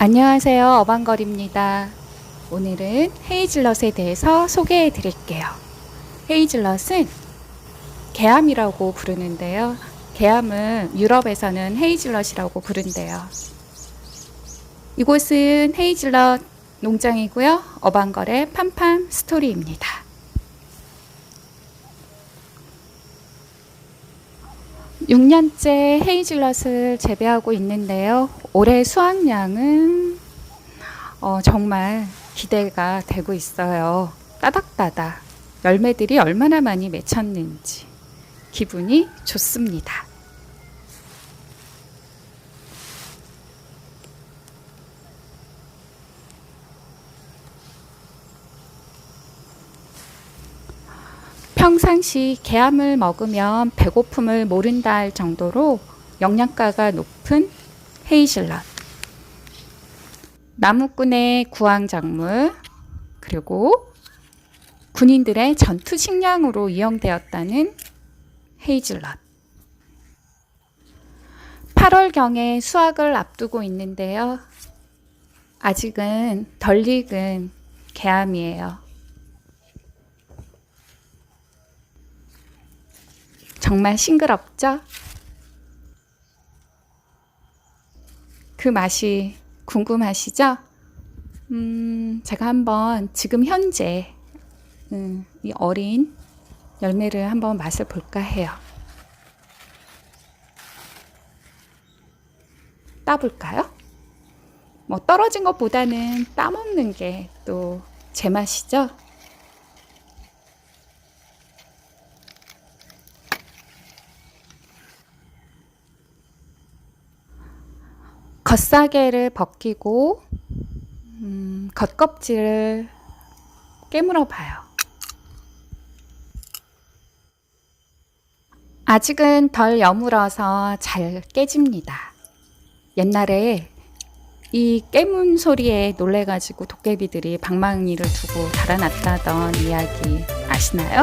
안녕하세요. 어반걸입니다. 오늘은 헤이즐넛에 대해서 소개해 드릴게요. 헤이즐넛은 개암이라고 부르는데요. 개암은 유럽에서는 헤이즐넛이라고 부른대요. 이곳은 헤이즐넛 농장이고요. 어반걸의 팜팜 스토리입니다. 6년째 헤이즐넛을 재배하고 있는데요. 올해 수확량은 어, 정말 기대가 되고 있어요. 따닥따닥 열매들이 얼마나 많이 맺혔는지 기분이 좋습니다. 평상시 개암을 먹으면 배고픔을 모른다 할 정도로 영양가가 높은 헤이즐넛. 나무꾼의 구황작물, 그리고 군인들의 전투 식량으로 이용되었다는 헤이즐넛. 8월경에 수확을 앞두고 있는데요. 아직은 덜 익은 개암이에요. 정말 싱그럽죠? 그 맛이 궁금하시죠? 음, 제가 한번 지금 현재 음, 이 어린 열매를 한번 맛을 볼까 해요. 따볼까요? 뭐 떨어진 것보다는 따먹는 게 또 제 맛이죠? 겉사계를 벗기고 음, 겉껍질을 깨물어 봐요. 아직은 덜 여물어서 잘 깨집니다. 옛날에 이 깨문 소리에 놀래가지고 도깨비들이 방망이를 두고 달아났다던 이야기 아시나요?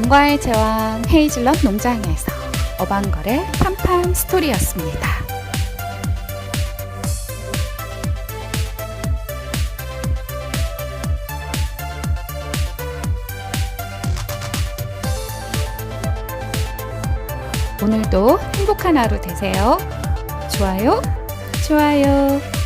경과의 제왕 헤이즐넛 농장에서 어반걸의 팜팜 스토리였습니다. 오늘도 행복한 하루 되세요. 좋아요, 좋아요.